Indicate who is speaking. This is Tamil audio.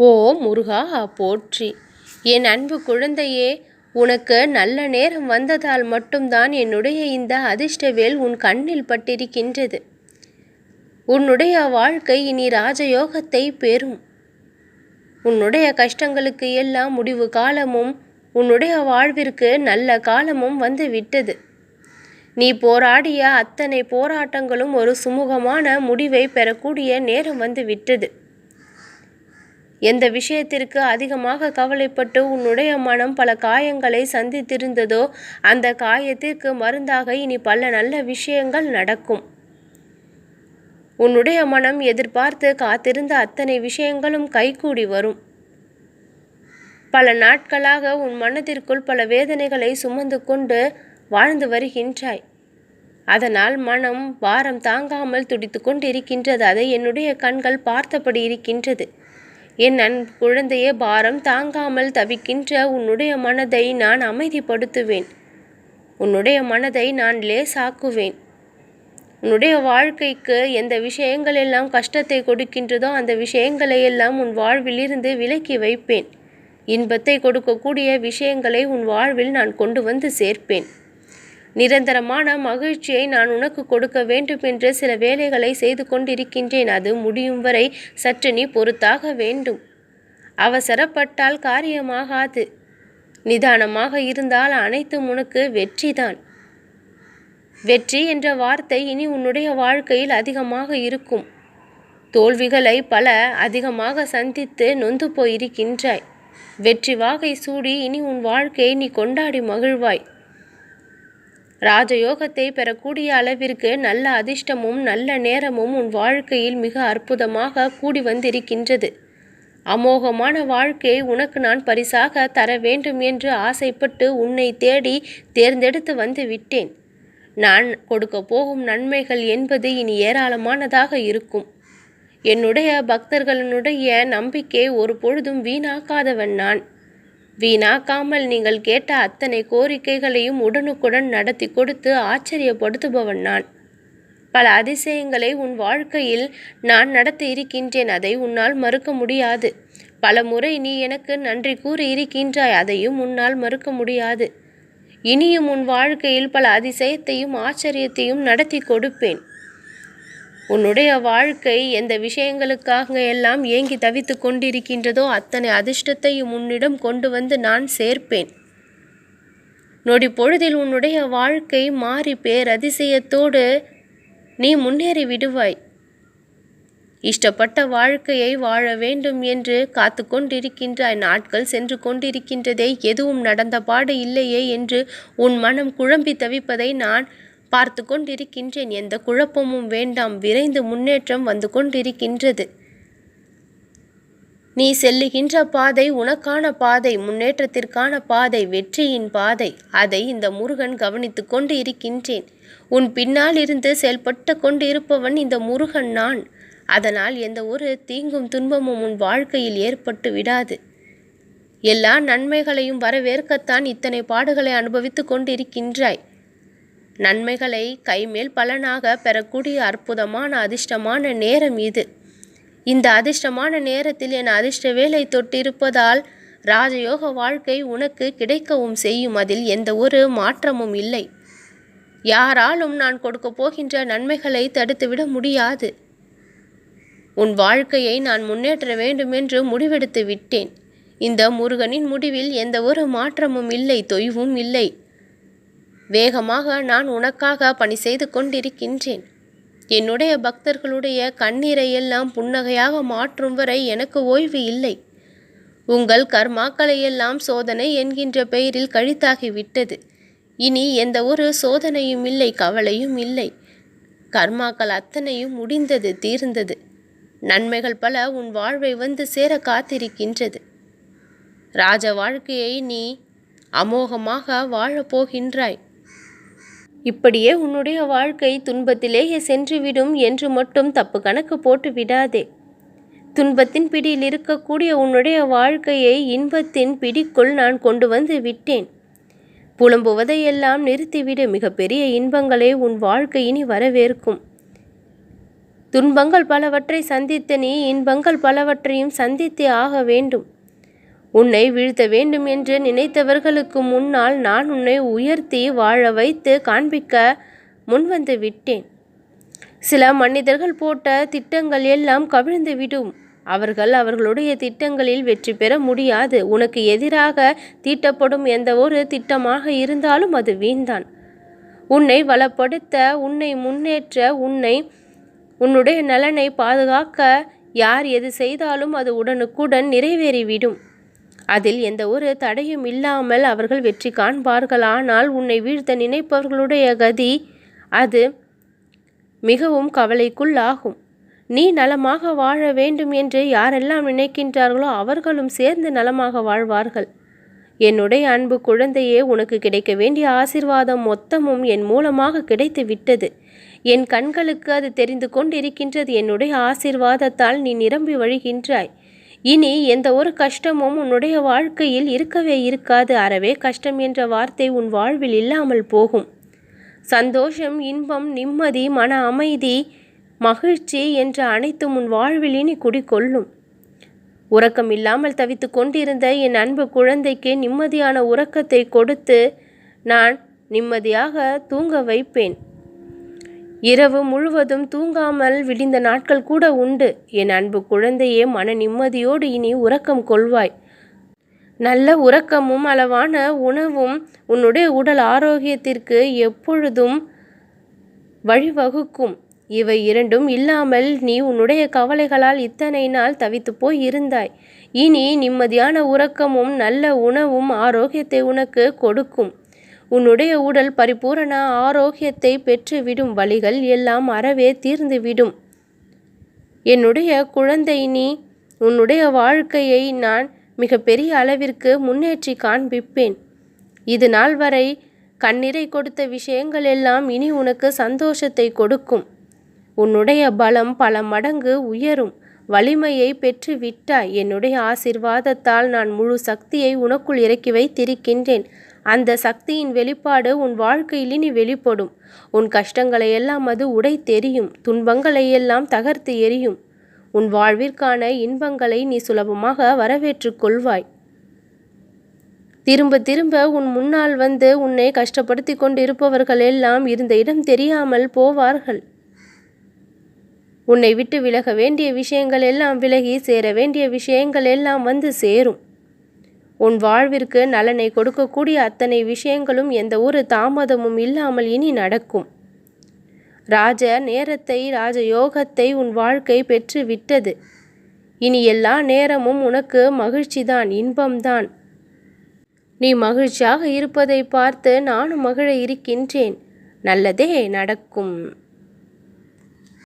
Speaker 1: ஓ முருகா போற்றி. என் அன்பு குழந்தையே உனக்கு நல்ல நேரம் வந்ததால் மட்டும்தான் என்னுடைய இந்த அதிர்ஷ்டவேல் உன் கண்ணில் பட்டிருக்கின்றது. உன்னுடைய வாழ்க்கை இனி ராஜயோகத்தை பெறும். உன்னுடைய கஷ்டங்களுக்கு எல்லாம் முடிவு காலமும் உன்னுடைய வாழ்விற்கு நல்ல காலமும் வந்து விட்டது நீ போராடிய அத்தனை போராட்டங்களும் ஒரு சுமூகமான முடிவை பெறக்கூடிய நேரம் வந்து விட்டது எந்த விஷயத்திற்கு அதிகமாக கவலைப்பட்டு உன்னுடைய மனம் பல காயங்களை சந்தித்திருந்ததோ அந்த காயத்திற்கு மருந்தாக இனி பல நல்ல விஷயங்கள் நடக்கும். உன்னுடைய மனம் எதிர்பார்த்து காத்திருந்த அத்தனை விஷயங்களும் கைகூடி வரும். பல நாட்களாக உன் மனதிற்குள் பல வேதனைகளை சுமந்து கொண்டு வாழ்ந்து வருகின்றாய். அதனால் மனம் பாரம் தாங்காமல் துடித்து கொண்டிருக்கின்றது. அதை என்னுடைய கண்கள் பார்த்தபடி இருக்கின்றது. என் அன்பு குழந்தையே பாரம் தாங்காமல் தவிக்கின்ற உன்னுடைய மனதை நான் அமைதிப்படுத்துவேன். உன்னுடைய மனதை நான் லேசாக்குவேன். உன்னுடைய வாழ்க்கைக்கு எந்த விஷயங்கள் எல்லாம் கஷ்டத்தை கொடுக்கின்றதோ அந்த விஷயங்களை எல்லாம் உன் வாழ்விலிருந்து விலக்கி வைப்பேன். இன்பத்தை கொடுக்கக்கூடிய விஷயங்களை உன் வாழ்வில் நான் கொண்டு வந்து சேர்ப்பேன். நிரந்தரமான மகிழ்ச்சியை நான் உனக்கு கொடுக்க வேண்டும் என்று சில வேலைகளை செய்து கொண்டிருக்கின்றேன். அது முடியும் வரை சற்று நீ பொறுத்தாக வேண்டும். அவசரப்பட்டால் காரியமாகாது. நிதானமாக இருந்தால் அனைத்தும் உனக்கு வெற்றிதான். வெற்றி என்ற வார்த்தை இனி உன்னுடைய வாழ்க்கையில் அதிகமாக இருக்கும். தோல்விகளை பல அதிகமாக சந்தித்து நொந்து போயிருக்கின்றாய். வெற்றி வாகை சூடி இனி உன் வாழ்க்கையை நீ கொண்டாடி மகிழ்வாய். ராஜயோகத்தை பெறக்கூடிய அளவிற்கு நல்ல அதிர்ஷ்டமும் நல்ல நேரமும் உன் வாழ்க்கையில் மிக அற்புதமாக கூடி வந்திருக்கின்றது. அமோகமான வாழ்க்கையை உனக்கு நான் பரிசாக தர வேண்டும் என்று ஆசைப்பட்டு உன்னை தேடி தேர்ந்தெடுத்து வந்து விட்டேன். நான் கொடுக்க போகும் நன்மைகள் என்பது இனி ஏராளமானதாக இருக்கும். என்னுடைய பக்தர்களுடைய நம்பிக்கை ஒரு பொழுதும் வீணாக்காதவன் நான். வீணாக்காமல் நீங்கள் கேட்ட அத்தனை கோரிக்கைகளையும் உடனுக்குடன் நடத்தி கொடுத்து ஆச்சரியப்படுத்துபவன் நான். பல அதிசயங்களை உன் வாழ்க்கையில் நான் நடத்தி இருக்கின்றேன். அதை உன்னால் மறுக்க முடியாது. பல முறை நீ எனக்கு நன்றி கூறி இருக்கின்றாய். அதையும் உன்னால் மறுக்க முடியாது. இனியும் உன் வாழ்க்கையில் பல அதிசயத்தையும் ஆச்சரியத்தையும் நடத்தி கொடுப்பேன். உன்னுடைய வாழ்க்கை எந்த விஷயங்களுக்காக எல்லாம் ஏங்கி தவித்து கொண்டிருக்கின்றதோ அத்தனை அதிர்ஷ்டத்தையும் உன்னிடம் கொண்டு வந்து நான் சேர்ப்பேன். நொடி பொழுதில் உன்னுடைய வாழ்க்கை மாறி பேரதிசயத்தோடு நீ முன்னேறி விடுவாய். இஷ்டப்பட்ட வாழ்க்கையை வாழ வேண்டும் என்று காத்து கொண்டிருக்கின்றாய் நாட்கள் சென்று கொண்டிருக்கின்றதே எதுவும் நடந்த பாடு இல்லையே என்று உன் மனம் குழம்பி தவிப்பதை நான் பார்த்து கொண்டிருக்கின்றேன். எந்த குழப்பமும் வேண்டாம். விரைந்து முன்னேற்றம் வந்து கொண்டிருக்கின்றது. நீ செல்லுகின்ற பாதை உனக்கான பாதை முன்னேற்றத்திற்கான பாதை வெற்றியின் பாதை. அதை இந்த முருகன் கவனித்து கொண்டு இருக்கின்றேன் உன் பின்னால் இருந்து செயல்பட்டு கொண்டு இருப்பவன் இந்த முருகன் நான். அதனால் எந்த ஒரு தீங்கும் துன்பமும் உன் வாழ்க்கையில் ஏற்பட்டு விடாது. எல்லா நன்மைகளையும் வரவேற்கத்தான் இத்தனை பாடுகளை அனுபவித்து கொண்டிருக்கின்றாய். நன்மைகளை கைமேல் பலனாக பெறக்கூடிய அற்புதமான அதிர்ஷ்டமான நேரம் இது. இந்த அதிர்ஷ்டமான நேரத்தில் என் அதிர்ஷ்ட வேலை தொட்டிருப்பதால் ராஜயோக வாழ்க்கை உனக்கு கிடைக்கவும் செய்யும் அதில் எந்த ஒரு மாற்றமும் இல்லை. யாராலும் நான் கொடுக்க போகின்ற நன்மைகளை தடுத்துவிட முடியாது. உன் வாழ்க்கையை நான் முன்னேற்ற வேண்டும் என்று முடிவெடுத்து விட்டேன். இந்த முருகனின் முடிவில் எந்த ஒரு மாற்றமும் இல்லை தொய்வும் இல்லை. வேகமாக நான் உனக்காக பணி செய்து கொண்டிருக்கின்றேன். என்னுடைய பக்தர்களுடைய கண்ணீரை எல்லாம் புன்னகையாக மாற்றும் வரை எனக்கு ஓய்வு இல்லை. உங்கள் கர்மாக்களை எல்லாம் சோதனை என்கின்ற பெயரில் கழித்தாகிவிட்டது. இனி எந்த ஒரு சோதனையும் இல்லை கவலையும் இல்லை. கர்மாக்கள் அத்தனையும் முடிந்தது தீர்ந்தது. நன்மைகள் பல உன் வாழ்வை வந்து சேர காத்திருக்கின்றது. ராஜ வாழ்க்கையை நீ அமோகமாக வாழப்போகின்றாய் இப்படியே உன்னுடைய வாழ்க்கை துன்பத்திலேயே சென்றுவிடும் என்று மட்டும் தப்பு கணக்கு போட்டு விடாதே துன்பத்தின் பிடியில் இருக்கக்கூடிய உன்னுடைய வாழ்க்கையை இன்பத்தின் பிடிக்குள் நான் கொண்டு வந்து விட்டேன். புலம்புவதையெல்லாம் நிறுத்திவிடு. மிகப்பெரிய இன்பங்களே உன் வாழ்க்கை இனி வரவேற்கும். துன்பங்கள் பலவற்றை சந்தித்த நீ இன்பங்கள் பலவற்றையும் சந்தித்தே ஆக வேண்டும். உன்னை வீழ்த்த வேண்டும் என்று நினைத்தவர்களுக்கு முன்னால் நான் உன்னை உயர்த்தி வாழ வைத்து காண்பிக்க முன்வந்து விட்டேன். சில மனிதர்கள் போட்ட திட்டங்கள் எல்லாம் கவிழ்ந்துவிடும் அவர்கள் அவர்களுடைய திட்டங்களில் வெற்றி பெற முடியாது. உனக்கு எதிராக தீட்டப்படும் எந்த ஒரு திட்டமாக இருந்தாலும் அது வீண்தான். உன்னை வளப்படுத்த உன்னை முன்னேற்ற உன்னை உன்னுடைய நலனை பாதுகாக்க யார் எது செய்தாலும் அது உடனுக்குடன் நிறைவேறிவிடும். அதில் எந்த ஒரு தடையும் இல்லாமல் அவர்கள் வெற்றி காண்பார்கள். ஆனால் உன்னை வீழ்த்த நினைப்பவர்களுடைய கதி அது மிகவும் கவலைக்குள்ளாகும். நீ நலமாக வாழ வேண்டும் என்று யாரெல்லாம் நினைக்கின்றார்களோ அவர்களும் சேர்ந்து நலமாக வாழ்வார்கள். என்னுடைய அன்பு குழந்தையே உனக்கு கிடைக்க வேண்டிய ஆசிர்வாதம் மொத்தமும் என் மூலமாக கிடைத்து விட்டது. என் கண்களுக்கு அது தெரிந்து கொண்டிருக்கின்றது. என்னுடைய ஆசிர்வாதத்தால் நீ நிரம்பி வழிகின்றாய். இனி எந்த ஒரு கஷ்டமும் உன்னுடைய வாழ்க்கையில் இருக்கவே இருக்காது. அறவே கஷ்டம் என்ற வார்த்தை உன் வாழ்வில் இல்லாமல் போகும். சந்தோஷம் இன்பம் நிம்மதி மன அமைதி மகிழ்ச்சி என்ற அனைத்தும் உன் வாழ்வில் இனி குடிக்கொள்ளும் உறக்கம் இல்லாமல் தவித்து கொண்டிருந்த என் அன்பு குழந்தைக்கு நிம்மதியான உறக்கத்தை கொடுத்து நான் நிம்மதியாக தூங்க வைப்பேன். இரவு முழுவதும் தூங்காமல் விடிந்த நாட்கள் கூட உண்டு. என் அன்பு குழந்தையே மன நிம்மதியோடு இனி உறக்கம் கொள்வாய். நல்ல உறக்கமும் அளவான உணவும் உன்னுடைய உடல் ஆரோக்கியத்திற்கு எப்பொழுதும் வழிவகுக்கும். இவை இரண்டும் இல்லாமல் நீ உன்னுடைய கவலைகளால் இத்தனை நாள் தவித்து போய் இருந்தாய். இனி நிம்மதியான உறக்கமும் நல்ல உணவும் ஆரோக்கியத்தை உனக்கு கொடுக்கும். உன்னுடைய உடல் பரிபூரண ஆரோக்கியத்தை பெற்றுவிடும் வழிகள் எல்லாம் அறவே தீர்ந்துவிடும். என்னுடைய குழந்தை நீ உன்னுடைய வாழ்க்கையை நான் மிக பெரிய அளவிற்கு முன்னேற்றி காண்பிப்பேன். இது நாள் வரை கண்ணீரை கொடுத்த விஷயங்கள் எல்லாம் இனி உனக்கு சந்தோஷத்தை கொடுக்கும். உன்னுடைய பலம் பல மடங்கு உயரும். வலிமையை பெற்று விட்டாய் என்னுடைய ஆசிர்வாதத்தால் நான் முழு சக்தியை உனக்குள் இறக்கி வைத்திருக்கின்றேன். அந்த சக்தியின் வெளிப்பாடு உன் வாழ்க்கையில் இனி வெளிப்படும். உன் கஷ்டங்களை எல்லாம் அது உடை தெரியும். துன்பங்களை எல்லாம் தகர்த்து எரியும். உன் வாழ்விற்கான இன்பங்களை நீ சுலபமாக வரவேற்றுக் கொள்வாய். திரும்ப திரும்ப உன் முன்னால் வந்து உன்னை கஷ்டப்படுத்தி கொண்டிருப்பவர்கள் எல்லாம் இருந்த இடம் தெரியாமல் போவார்கள். உன்னை விட்டு விலக வேண்டிய விஷயங்கள் எல்லாம் விலகி சேர வேண்டிய விஷயங்கள் எல்லாம் வந்து சேரும். உன் வாழ்விற்கு நலனை கொடுக்கக்கூடிய அத்தனை விஷயங்களும் எந்த ஒரு தாமதமும் இல்லாமல் இனி நடக்கும். ராஜ நேரத்தை ராஜ யோகத்தை உன் வாழ்க்கை பெற்று விட்டது இனி எல்லா நேரமும் உனக்கு மகிழ்ச்சிதான் இன்பம்தான். நீ மகிழ்ச்சியாக இருப்பதை பார்த்து நானும் மகிழ இருக்கின்றேன். நல்லதே நடக்கும்.